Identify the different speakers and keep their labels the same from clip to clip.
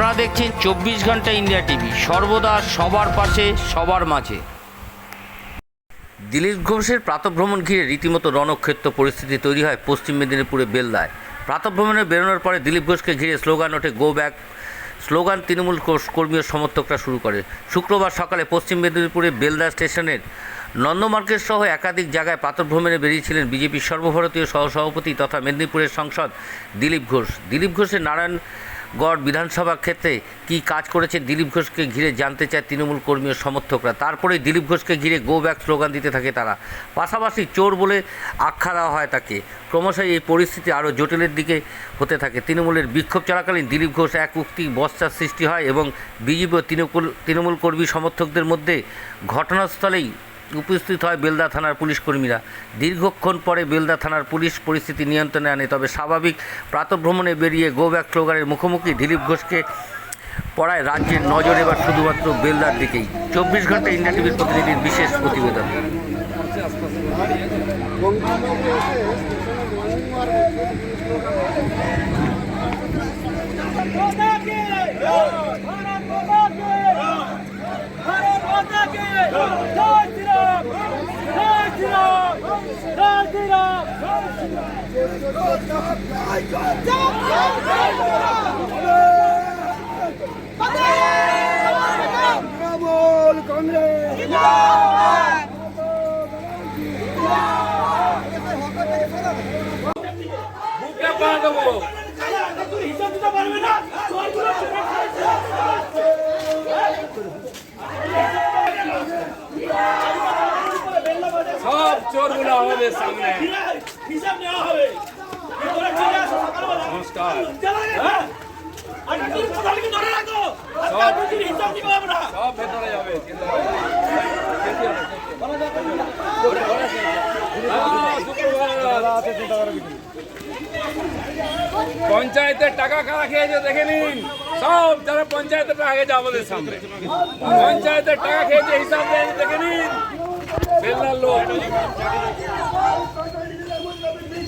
Speaker 1: আপনারা দেখছেন চব্বিশ ঘন্টা ইন্ডিয়া টিভি সর্বদা সবার পাশে সবার মাঝে দিলীপ ঘোষের প্রাতভ্রমণ ঘিরে রীতিমতো রণক্ষেত্র পরিস্থিতি তৈরি হয় পশ্চিম মেদিনীপুরে বেলদায় প্রাতভ্রমণে বেরোনোর পরে দিলীপ ঘোষকে ঘিরে স্লোগান ওঠে গো ব্যাক স্লোগান তৃণমূল কর্মীয় সমর্থকরা শুরু করে শুক্রবার সকালে পশ্চিম মেদিনীপুরে বেলদা স্টেশনের নন্দমার্কের সহ একাধিক জায়গায় পাতভ্রমণে বেরিয়েছিলেন বিজেপির সর্বভারতীয় সহসভাপতি তথা মেদিনীপুরের সংসদ দিলীপ ঘোষ দিলীপ ঘোষের নারায়ণ গড় বিধানসভা ক্ষেত্রে কি কাজ করেছে দিলীপ ঘোষকে ঘিরে জানতে চায় তৃণমূল কর্মী ও সমর্থকরা তারপরে দিলীপ ঘোষকে ঘিরে গো ব্যাক স্লোগান দিতে থাকে তারা পাশাপাশি চোর বলে আখ্যা দেওয়া হয় তাকে ক্রমশই এই পরিস্থিতি আরও জটিলের দিকে হতে থাকে তৃণমূলের বিক্ষোভ চলাকালীন দিলীপ ঘোষ এক উক্তি বস্তার সৃষ্টি হয় এবং বিজেপি ও তৃণমূল তৃণমূল কর্মী সমর্থকদের মধ্যে ঘটনাস্থলেই উপস্থিত হয় বেলদা থানার পুলিশ কর্মীরা দীর্ঘক্ষণ পরে বেলদা থানার পুলিশ পরিস্থিতি নিয়ন্ত্রণে আনে তবে স্বাভাবিক প্রাতভ্রমণে বেরিয়ে গো ক্লোগারের মুখোমুখি দিলীপ ঘোষকে পড়ায় রাজ্যের নজর এবার শুধুমাত্র বেলদার দিকেই চব্বিশ ঘন্টা ইন্ডিয়া টিভির প্রতিনিধির বিশেষ প্রতিবেদন Yeah! সব
Speaker 2: চোরগুলো আমাদের সামনে হিসাব নেওয়া হবে পঞ্চায়েতের টাকা কারা খেয়েছে দেখে নিন সব যারা পঞ্চায়েতের টাকা খেয়েছে আমাদের সামনে পঞ্চায়েতের টাকা খেয়েছে হিসাব দেখে নিন বেল্লার লোক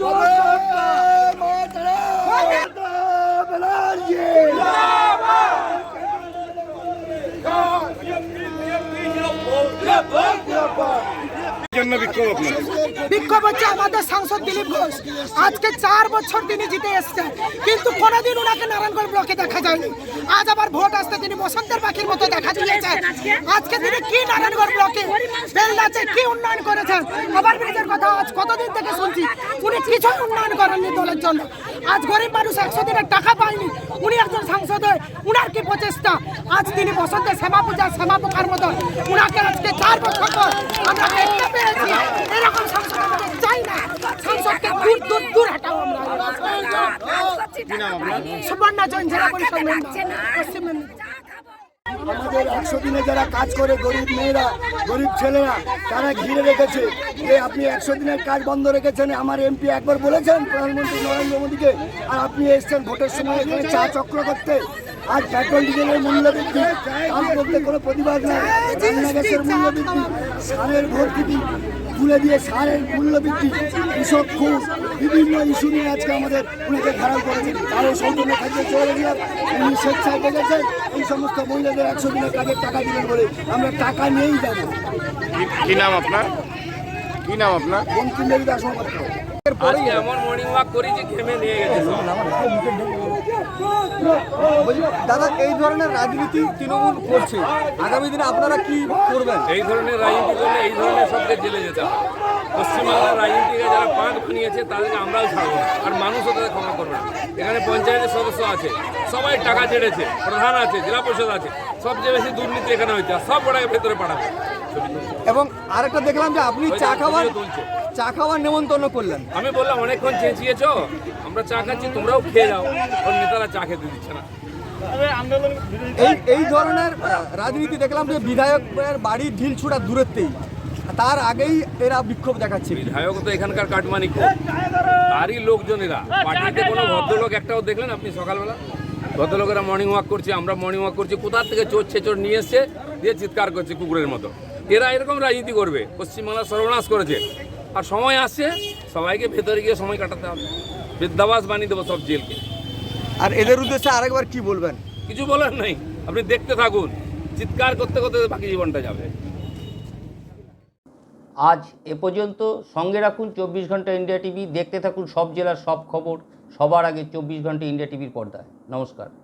Speaker 3: Levanta, rapaz! জন্য বিক্ষোভ আপনাদের বিক্ষোভ হচ্ছে আমাদের সাংসদ দিলীপ ঘোষ আজকে চার বছর তিনি জিতে এসছে কিন্তু কোনোদিন ওনাকে নারায়ণগঞ্জ ব্লকে দেখা যায়নি আজ আবার ভোট আসতে তিনি বসন্তের পাখির মতো দেখা দিয়েছেন আজকে তিনি কি নারায়ণগঞ্জ ব্লকে বেলদাতে কি উন্নয়ন করেছেন আবার ব্রিজের কথা আজ কতদিন থেকে শুনছি উনি কিছু উন্নয়ন করেননি দলের জন্য আজ গরিব মানুষ একশো দিনের টাকা পায়নি উনি একজন সাংসদ হয়ে উনার কি প্রচেষ্টা আজ তিনি বসন্তের শ্যামা পূজা শ্যামা পোকার মতো উনাকে আজকে চার বছর পর আমরা দূর দূর দূর আমরা
Speaker 4: পরিষদ আমাদের একশো দিনে যারা কাজ করে গরিব মেয়েরা গরিব ছেলেরা তারা ঘিরে রেখেছে যে আপনি একশো দিনের কাজ বন্ধ রেখেছেন আমার এমপি একবার বলেছেন প্রধানমন্ত্রী নরেন্দ্র মোদীকে আর আপনি এসছেন ভোটের সময় এখানে চা চক্র করতে আজ পেট্রোল ডিজেলের মূল্য বৃদ্ধি দাম করতে কোনো প্রতিবাদ নাই রান্না গ্যাসের মূল্য বৃদ্ধি সারের ভর্তি তুলে দিয়ে সারের মূল্য বৃদ্ধি কৃষক খুব বিভিন্ন ইস্যু নিয়ে আজকে আমাদের উনাকে ধারণ করেছেন তারও সম্পূর্ণ খাদ্যে চলে গিয়ে উনি স্বেচ্ছায় দেখেছেন এই সমস্ত মহিলাদের একশো দিনের কাজের টাকা দিলেন বলে আমরা টাকা নিয়েই যাব
Speaker 2: কি নাম আপনার কি নাম আপনার
Speaker 4: বঙ্কিম দেবী দাস
Speaker 2: এমন মর্নিং ওয়াক করি যে ঘেমে নিয়ে গেছে
Speaker 4: দাদা এই ধরনের রাজনীতি তৃণমূল করছে আগামী দিনে আপনারা কি করবেন
Speaker 2: এই ধরনের রাজনীতি করলে এই ধরনের সবকে জেলে যেতে হবে পশ্চিমবাংলার রাজনীতিকে যারা পাঁচ বানিয়েছে তাদেরকে আমরাও ছাড়বো আর মানুষও তাদের ক্ষমা করবে না এখানে পঞ্চায়েতের সদস্য আছে সবাই টাকা ছেড়েছে প্রধান আছে জেলা পরিষদ আছে সবচেয়ে বেশি দুর্নীতি এখানে হয়েছে সব ওটাকে ভেতরে পাঠাবে
Speaker 4: এবং আরেকটা দেখলাম যে আপনি চা খাওয়ার চা খাওয়ার নেমন্তন্ন করলেন
Speaker 2: আমি বললাম অনেকক্ষণ চেঁচিয়েছ আমরা চা খাচ্ছি তোমরাও খেয়ে যাও ওর নেতারা চা খেতে দিচ্ছে না
Speaker 4: এই এই ধরনের রাজনীতি দেখলাম যে বিধায়কের বাড়ি ঢিল ছুটা দূরত্বেই তার আগেই এরা বিক্ষোভ দেখাচ্ছে
Speaker 2: বিধায়ক তো এখানকার কাটমানি তারই লোকজনেরা পার্টিতে কোনো ভদ্রলোক একটাও দেখলেন আপনি সকালবেলা ভদ্রলোকেরা মর্নিং ওয়াক করছে আমরা মর্নিং ওয়াক করছি কোথার থেকে চোর চোর নিয়ে এসছে দিয়ে চিৎকার করছে কুকুরের মতো এরা এরকম রাজনীতি করবে পশ্চিমবাংলা সর্বনাশ করেছে আর সময় আসছে সবাইকে ভেতরে গিয়ে সময় কাটাতে হবে বৃদ্ধাবাস বানিয়ে দেবো সব জেলকে
Speaker 4: আর এদের উদ্দেশ্যে আরেকবার কি বলবেন
Speaker 2: কিছু বলার নাই আপনি দেখতে থাকুন চিৎকার করতে করতে বাকি জীবনটা যাবে
Speaker 1: আজ এ পর্যন্ত সঙ্গে রাখুন চব্বিশ ঘন্টা ইন্ডিয়া টিভি দেখতে থাকুন সব জেলার সব খবর সবার আগে চব্বিশ ঘন্টা ইন্ডিয়া টিভির পর্দায় নমস্কার